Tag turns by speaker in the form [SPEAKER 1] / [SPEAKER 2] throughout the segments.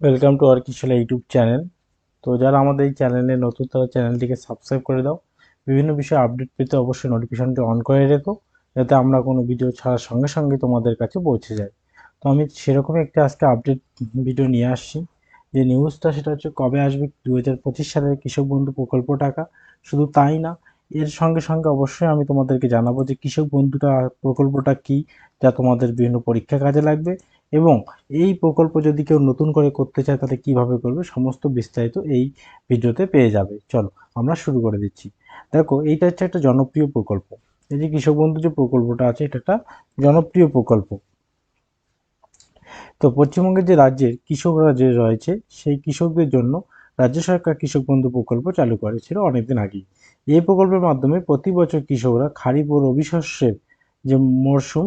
[SPEAKER 1] Welcome to আর কিশোলা YouTube channel তো যারা আমাদের এই চ্যানেলে নতুন, তারা চ্যানেলটিকে সাবস্ক্রাইব করে দাও। বিভিন্ন বিষয়ে আপডেট পেতে অবশ্যই নোটিফিকেশনটি অন করে রেখো, যাতে আমরা কোনো ভিডিও ছাড়ার সঙ্গে সঙ্গে তোমাদের কাছে পৌঁছে যায়। তো আমি সেরকমই একটা আজকে আপডেট ভিডিও নিয়ে আসছি। যে নিউজটা সেটা হচ্ছে কবে আসবে দু হাজার পঁচিশ সালের কৃষক বন্ধু প্রকল্প টাকা। শুধু তাই না, এর সঙ্গে সঙ্গে অবশ্যই আমি তোমাদেরকে জানাব যে কৃষক বন্ধুটা, প্রকল্পটা কি, যা তোমাদের বিভিন্ন পরীক্ষা কাজে লাগবে। এবং এই প্রকল্প যদি কেউ নতুন করে করতে চায়, তাহলে কীভাবে করবে? সমস্ত বিস্তারিত এই ভিডিওতে পেয়ে যাবে। চলো, আমরা শুরু করে দিচ্ছি। দেখো, এইটা হচ্ছে একটা জনপ্রিয় প্রকল্প। এই যে কৃষক বন্ধু যে প্রকল্পটা আছে, এটা একটা জনপ্রিয় প্রকল্প। তো পশ্চিমবঙ্গের যে রাজ্যের কৃষকরা যে রয়েছে, সেই কৃষকদের জন্য রাজ্য সরকার কৃষক বন্ধু প্রকল্প চালু করেছিল অনেকদিন আগেই। এই প্রকল্পের মাধ্যমে প্রতি বছর কৃষকরা খারিফ ও রবি শস্যের যে মরশুম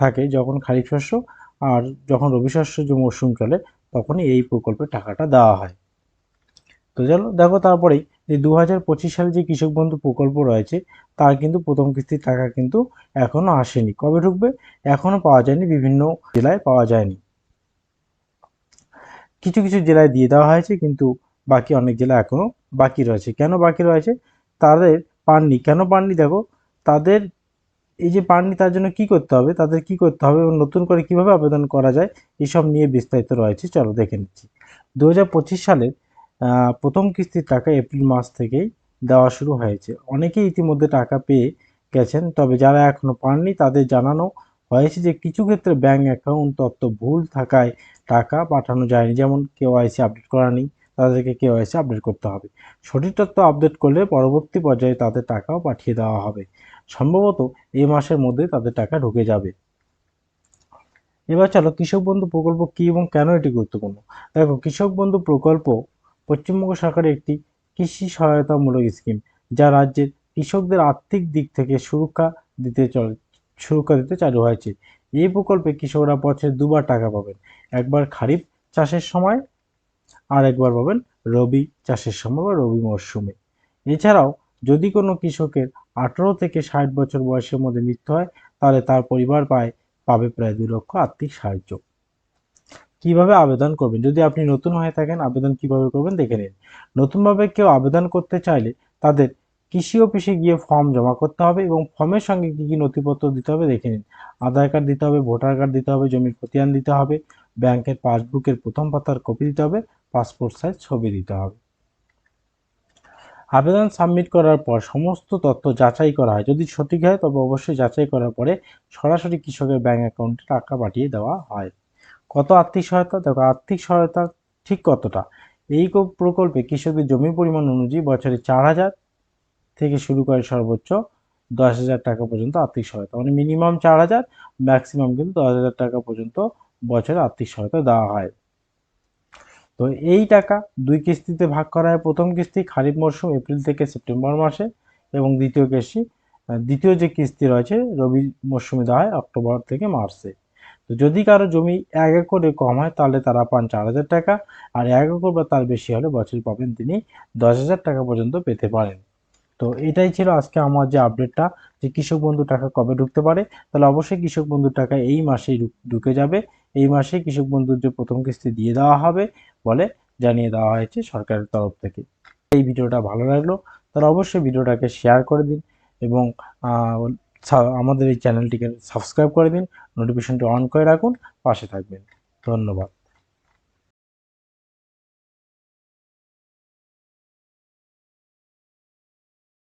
[SPEAKER 1] থাকে, যখন খারিফ শস্য আর যখন রবি শস্য যে মরশুম চলে, তখনই এই প্রকল্পের টাকাটা দেওয়া হয়। তো চলো, দেখো তারপরেই যে দু হাজার পঁচিশ সালে যে কৃষক বন্ধু প্রকল্প রয়েছে, তার কিন্তু প্রথম কিস্তির টাকা কিন্তু এখনও আসেনি। কবে ঢুকবে? এখনও পাওয়া যায়নি, বিভিন্ন জেলায় পাওয়া যায়নি। কিছু কিছু জেলায় দিয়ে দেওয়া হয়েছে, কিন্তু বাকি অনেক জেলা এখনও বাকি রয়েছে। কেন বাকি রয়েছে? তাদের পাননি। কেন পাননি? দেখো, তাদের এই যে পাননি, তার জন্য কি করতে হবে? তাদের কি করতে হবে? এবং নতুন করে কীভাবে আবেদন করা যায়? এসব নিয়ে বিস্তারিত রয়েছে। চলো দেখে নিচ্ছি। দু সালের প্রথম কিস্তির টাকা এপ্রিল মাস থেকেই দেওয়া শুরু হয়েছে। অনেকেই ইতিমধ্যে টাকা পেয়ে গেছেন, তবে যারা এখনও পাননি, তাদের জানানো হয়েছে যে কিছু ক্ষেত্রে ব্যাঙ্ক অ্যাকাউন্ট তথ্য ভুল থাকায় টাকা পাঠানো যায়নি। যেমন কেওয়াইসি আপডেট করা নেই, তাদেরকে কেওয়াইসি আপডেট করতে হবে। সঠিক তথ্য আপডেট করলে পরবর্তী পর্যায়ে তাদের টাকাও পাঠিয়ে দেওয়া হবে। সম্ভবত এই মাসের মধ্যে তাদের টাকা ঢুকে যাবে। এবার চলো, কৃষক বন্ধু প্রকল্প কী এবং কেন এটি গুরুত্বপূর্ণ? দেখো, কৃষক বন্ধু প্রকল্প পশ্চিমবঙ্গ সরকারের একটি কৃষি সহায়তামূলক স্কিম, যা রাজ্যের কৃষকদের আর্থিক দিক থেকে সুরক্ষা দিতে চল, সুরক্ষা দিতে চালু হয়েছে। এই প্রকল্পে কৃষকরা বছরে দুবার টাকা পাবেন, একবার খারিফ চাষের সময় আর একবার পাবেন রবি চাষের সময় বা রবি মরশুমে। এছাড়াও যদি কোনো কৃষকের আঠেরো থেকে ষাট বছর বয়সের মধ্যে মৃত্যু হয়, তাহলে তার পরিবার পায়, পাবে প্রায় দু লক্ষ আর্থিক সাহায্য। কীভাবে আবেদন করবেন? যদি আপনি নতুন হয়ে থাকেন, আবেদন কীভাবে করবেন দেখে নিন। নতুনভাবে কেউ আবেদন করতে চাইলে তাদের কৃষি অফিসে গিয়ে ফর্ম জমা করতে হবে এবং ফর্মের সঙ্গে কী কী নথিপত্র দিতে হবে দেখে নিন। আধার কার্ড দিতে হবে, ভোটার কার্ড দিতে হবে, জমির খতিয়ান দিতে হবে, ব্যাংকের পাসবুকের প্রথম পাতার কপি দিতে হবে, পাসপোর্ট সাইজ ছবি দিতে হবে। আবেদন সাবমিট করার পর সমস্ত তথ্য যাচাই করা হয়। যদি সঠিক হয়, তবে অবশ্যই যাচাই করার পরে সরাসরি কৃষকের ব্যাঙ্ক অ্যাকাউন্টে টাকা পাঠিয়ে দেওয়া হয়। কত আর্থিক সহায়তা? দেখো, আর্থিক সহায়তা ঠিক কতটা? এই প্রকল্পে কৃষকদের জমির পরিমাণ অনুযায়ী বছরে চার হাজার থেকে শুরু করে সর্বোচ্চ দশ হাজার টাকা পর্যন্ত আর্থিক সহায়তা। মানে মিনিমাম চার হাজার ম্যাক্সিমাম কিন্তু দশ হাজার টাকা পর্যন্ত বছরে আর্থিক সহায়তা দেওয়া হয়। তো এই টাকা দুই কিস্তিতে ভাগ করা হয়। প্রথম কিস্তি খারিফ মরশুম এপ্রিল থেকে সেপ্টেম্বর মাসে এবং দ্বিতীয় কিস্তি দ্বিতীয় যে কিস্তি রয়েছে, রবি মরশুমে দেওয়া হয় অক্টোবর থেকে মার্চে। তো যদি কারও জমি এক একরে কম হয়, তাহলে তারা পান চার হাজার টাকা। আর এক একর বা তার বেশি হলে বছর পাবেন তিনি দশ হাজার টাকা পর্যন্ত পেতে পারেন। তো এটাই ছিল আজকে আমার যে আপডেটটা যে কৃষক বন্ধু টাকা কবে ঢুকতে পারে। তাহলে অবশ্যই কৃষক বন্ধুর টাকা এই মাসেই ঢুকে যাবে। এই মাসে কৃষক বন্ধুর যে প্রথম কিস্তি দিয়ে দেওয়া হবে বলে জানিয়ে দেওয়া হয়েছে সরকারের তরফ থেকে। এই ভিডিওটা ভালো লাগল, তাহলে অবশ্যই ভিডিওটাকে শেয়ার করে দিন এবং আমাদের এই চ্যানেলটিকে সাবস্ক্রাইব করে দিন নোটিফিকেশনটি অন করে রাখুন, পাশে থাকবেন। ধন্যবাদ।